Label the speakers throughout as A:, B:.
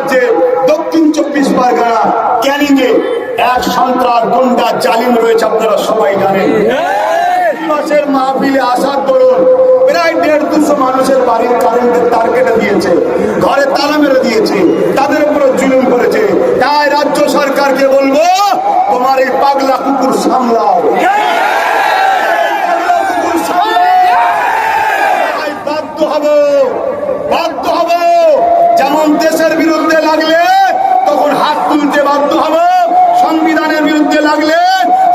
A: রাজ্যে দক্ষিণ চব্বিশ পরগনা ক্যানিং এ এক সন্ত্রাস গুন্ডা জালিম রয়েছে, আপনারা সবাই জানেন। মাসের মাহফিলে আসার দরুন প্রায় দেড় দুশো মানুষের বাড়ির কারেন্টের তার কেটে দিয়েছে, ঘরে তালা মেরে দিয়েছে, তাদের উপরে জুলুম করেছে। তাই রাজ্য সরকারকে বলব, তোমার এই পাগলা কুকুর সামলাও পাগলা কুকুর সামলাও। তাই বাধ্য হব বাধ্য হব যেমন দেশের বিরুদ্ধে লাগলে তখন হাত তুলতে বাধ্য হব। সংবিধানের বিরুদ্ধে লাগলে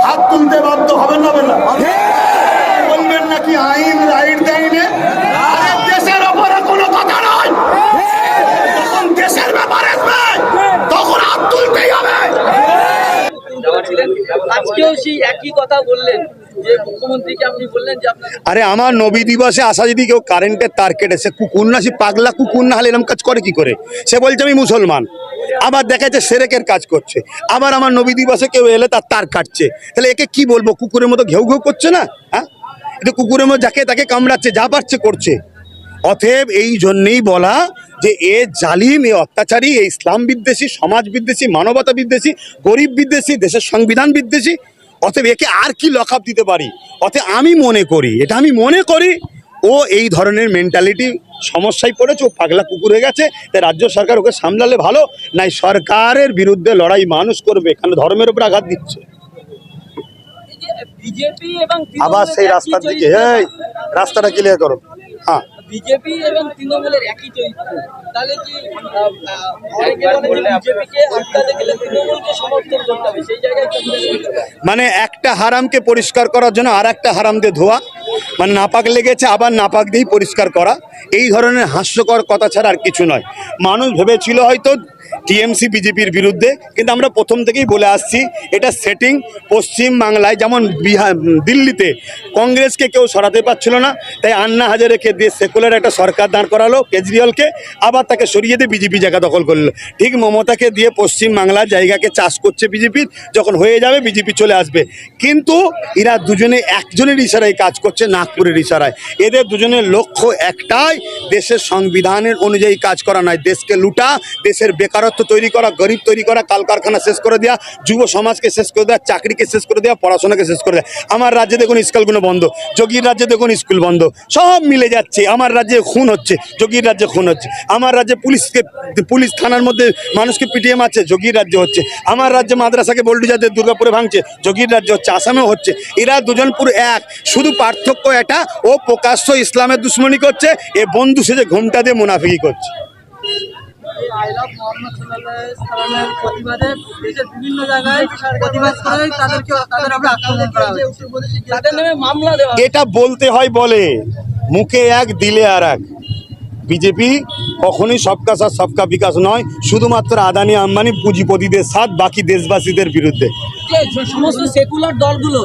A: হাত তুলতে বাধ্য হবেন না বলবেন নাকি আইন রাইট দেয়নি? দেশের ওপরে কোনো কথা নয়। দেশের তখন হাত হবে।
B: আজকেও সেই একই কথা বললেন।
A: আরে আমার নবী দিবসে আসা যদি কেউ কারেন্টের তার কেটে, সে কুকুর না, সে পাগলা কুকুর না হলে এরম কাজ করে কি করে? সে বলছে, আমি মুসলমান। আবার দেখা যাচ্ছে সেরেকের কাজ করছে। আবার আমার নবী দিবসে কেউ এলে তার তার কাটছে। তাহলে একে কি বলব? কুকুরের মতো ঘেউ ঘেউ করছে না? হ্যাঁ? এটা কুকুরের মতো যাকে তাকে কামড়াচ্ছে, যা পারছে করছে। অতএব এই জন্যেই বলা যে এ জালিম, এ অত্যাচারী, এ ইসলাম বিদ্বেষী, সমাজ বিদ্বেষী, মানবতা বিদ্বেষী, গরিব বিদ্বেষী, দেশের সংবিধান বিদ্বেষী অতএব একে আর কি লকআপ দিতে পারি? অতএব আমি মনে করি এটা আমি মনে করি ও এই ধরনের মেন্টালিটি সমস্যায় পড়েছে ও পাগলা কুকুর হয়ে গেছে তাই রাজ্য সরকার ওকে সামলালে ভালো নাই সরকারের বিরুদ্ধে লড়াই মানুষ করবে এখানে ধর্মের উপর আঘাত দিচ্ছে? আবার সেই রাস্তার দিকে এই রাস্তাটা ক্লিয়ার করো। হ্যাঁ।
B: বিজেপি এবং তৃণমূলের একই চরিত্র। তাহলে কি আহ, আহ, অনেকে বলে যে বিজেপিকে আটকাতে গেলে তৃণমূলকে সমর্থন করতে হবে সেই জায়গায় কি মনে
A: একটা হারামকে পরিষ্কার করার জন্য আর একটা হারামকে দিয়ে ধোয়া মানে নাপাক লেগেছে, আবার নাপাক দিয়েই পরিষ্কার করা। এই ধরনের হাস্যকর কথা ছাড়া আর কিছু নয়। মানুষ ভেবেছিল হয়তো টিএমসি, বিজেপির বিরুদ্ধে, কিন্তু আমরা প্রথম থেকেই বলে আসছি, এটা সেটিং পশ্চিম বাংলায় যেমন বিহার, দিল্লিতে কংগ্রেসকে কেউ সরাতে পারছিল না, তাই আন্না হাজারেকে দিয়ে সেকুলার একটা সরকার দাঁড় করালো কেজরিওয়ালকে, আবার তাকে সরিয়ে দিয়ে বিজেপি জায়গা দখল করল। ঠিক মমতাকে দিয়ে পশ্চিম বাংলার জায়গাকে চাষ করছে বিজেপির যখন হয়ে যাবে বিজেপি চলে আসবে। কিন্তু এরা দুজনে, একজনের ইশারায় কাজ করছে নাগপুরের ইশারায়। এদের দুজনের লক্ষ্য একটাই, দেশের সংবিধানের অনুযায়ী কাজ করা নয়। দেশকে লুটা, দেশের বেকারত্ব তৈরি করা, গরিব তৈরি করা কালকারখানা শেষ করে দেওয়া যুব সমাজকে শেষ করে দেওয়া চাকরিকে শেষ করে দেওয়া পড়াশোনাকে শেষ করে দেওয়া আমার রাজ্যে দেখুন স্কুলগুলো বন্ধ, যোগীর রাজ্যে দেখুন স্কুল বন্ধ। সব মিলে যাচ্ছে, আমার রাজ্যে খুন হচ্ছে, যোগীর রাজ্যে খুন হচ্ছে। আমার রাজ্যে পুলিশকে, পুলিশ থানার মধ্যে মানুষকে পিটিএম আছে যোগীর রাজ্যে হচ্ছে। আমার রাজ্যে মাদ্রাসাকে বল্ডুজাদের দুর্গাপুরে ভাঙছে, যোগীর রাজ্যে হচ্ছে, আসামেও হচ্ছে। এরা দুজন পুরো এক, শুধু পার্থক্য এটা ও প্রকাশ্য ইসলামের দুশ্মনী করছে, এ বন্ধু সেজে ঘুমটা দিয়ে মুনাফিকি করছে। এটা বলতে হয় বলে, মুখে এক, দিলে আর এক। বিজেপি কখনোই সবকা সাথ, সবকা বিকাশ নয়, শুধুমাত্র আদানি, আম্বানি, পুঁজিপতিদের সাথ, বাকি দেশবাসীদের বিরুদ্ধে।
B: যে সমস্ত সেকুলার দলগুলো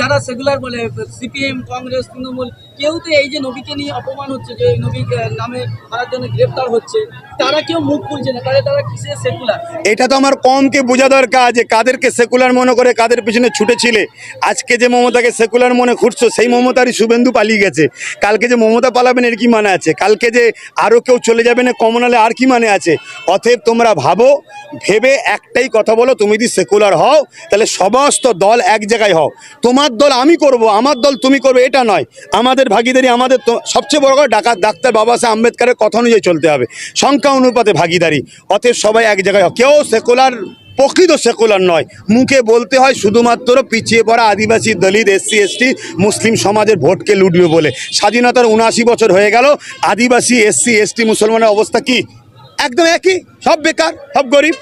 B: যারা সেকুলার বলে সিপিএম কংগ্রেস তৃণমূল, কেউ তো এই যে নবীকে নিয়ে অপমান হচ্ছে, যে নবী নামে মারার জন্য গ্রেপ্তার হচ্ছে, তারা কেউ মুখ খুলছে না, তাহলে তারা কিসের সেকুলার
A: এটা তো আমার কমকে বোঝা দরকার যে কাদেরকে সেকুলার মনে করে কাদের পিছনে ছুটেছিলে। আজকে যে মমতাকে সেকুলার মনে খুঁজছো সেই মমতারই শুভেন্দু পালিয়ে গেছে। কালকে যে মমতা পালাবেন, এর কি মানে আছে? কালকে যে আরও কেউ চলে যাবে না কমনালে আর কি মানে আছে? অতএব তোমরা ভাবো, ভেবে একটাই কথা বলো, তুমি যদি সেকুলার হও তাহলে সমস্ত দল এক জায়গায় হও। তোমার দল আমি করব, আমার দল তুমি করবে, এটা নয়। আমাদের ভাগিদারি, আমাদের সবচেয়ে বড় কথা, ডাকা ডাক্তার বাবা সাহেব আম্বেদকারের কথা অনুযায়ী চলতে হবে। সংখ্যা অনুপাতে ভাগিদারি, অতএব সবাই এক জায়গায় হও। কেউ সেকুলার, প্রকৃত সেকুলার নয়। মুখে বলতে হয়, শুধুমাত্র পিছিয়ে পড়া আদিবাসী দলিত, এসসি, এসটি, মুসলিম সমাজের ভোটকে লুটবে বলে। স্বাধীনতার উনআশি বছর হয়ে গেল, আদিবাসী, এসসি, এসটি, মুসলমানের অবস্থা কি? একদম একই, সব বেকার, সব গরিব।